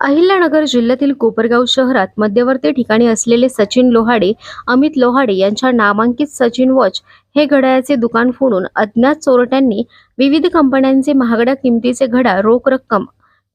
अहिल्यानगर जिल्ह्यातील कोपरगाव शहरात मध्यवर्ती ठिकाणी असलेले सचिन लोहाडे अमित लोहाडे यांच्या नामांकित सचिन वॉच हे घड्याळाचे दुकान फोडून अज्ञात चोरट्यांनी विविध कंपन्यांचे महागड्या किमतीचे घड्याळ रोख रक्कम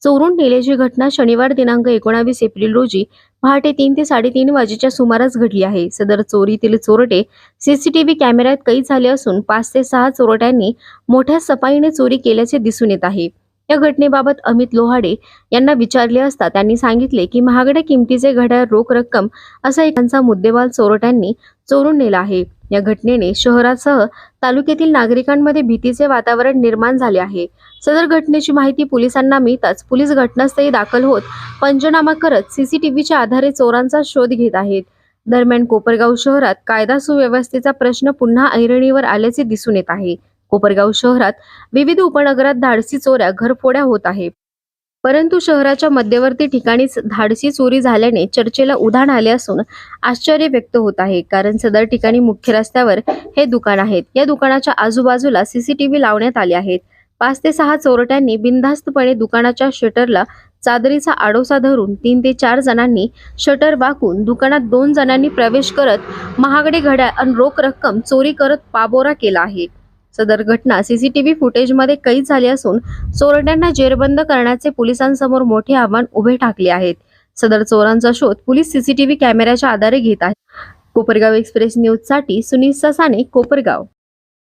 चोरून नेल्याची घटना शनिवार दिनांक एकोणावीस एप्रिल रोजी पहाटे तीन ते साडेतीन वाजेच्या सुमारास घडली आहे. सदर चोरीतील चोरटे सीसीटीव्ही कॅमेऱ्यात कैद झाले असून पाच ते सहा चोरट्यांनी मोठ्या सफाईने चोरी केल्याचे दिसून येत आहे. या घटनेबाबत अमित लोहाडे यांना विचारले असता त्यांनी सांगितले की महागड्या किमतीचे घड्याळ रोख रक्कम असा एकांचा मुद्देवाल चोरट्यांनी चोरून नेला आहे. या घटनेने शहरासह तालुक्यातील नागरिकांमध्ये भीतीचे वातावरण निर्माण झाले आहे. सदर घटनेची माहिती पोलिसांना मिळताच पोलीस घटनास्थळी दाखल होत पंचनामा करत सीसीटीव्हीच्या आधारे चोरांचा शोध घेत आहेत. दरम्यान कोपरगाव शहरात कायदा सुव्यवस्थेचा प्रश्न पुन्हा ऐरणीवर आल्याचे दिसून येत आहे. कोपरगाव शहरात विविध उपनगरात धाडसी चोऱ्या घरफोड्या होत आहे परंतु शहराच्या मध्यवर्ती ठिकाणीच धाडसी चोरी झाल्याने चर्चेला उधाण आले असून आश्चर्य व्यक्त होत आहे. कारण सदर ठिकाणी मुख्य रस्त्यावर हे दुकान आहेत. या दुकानाच्या आजूबाजूला सीसीटीव्ही लावण्यात आले आहेत. पाच ते सहा चोरट्यांनी बिनधास्तपणे दुकानाच्या शटरला चादरीचा आडोसा धरून तीन ते चार जणांनी शटर वाकून दुकानात दोन जणांनी प्रवेश करत महागडे घड्याळ आणि रोख रक्कम चोरी करत पाबोरा केला आहे. सदर घटना सीसीटीव्ही फुटेजमध्ये कैद झाली असून चोरट्यांना जेरबंद करण्याचे पोलिसांसमोर मोठे आव्हान उभे ठाकले आहेत. सदर चोरांचा शोध पोलीस सीसीटीव्ही कॅमेऱ्याच्या आधारे घेत आहेत. कोपरगाव एक्सप्रेस न्यूजसाठी सुनील ससाने कोपरगाव.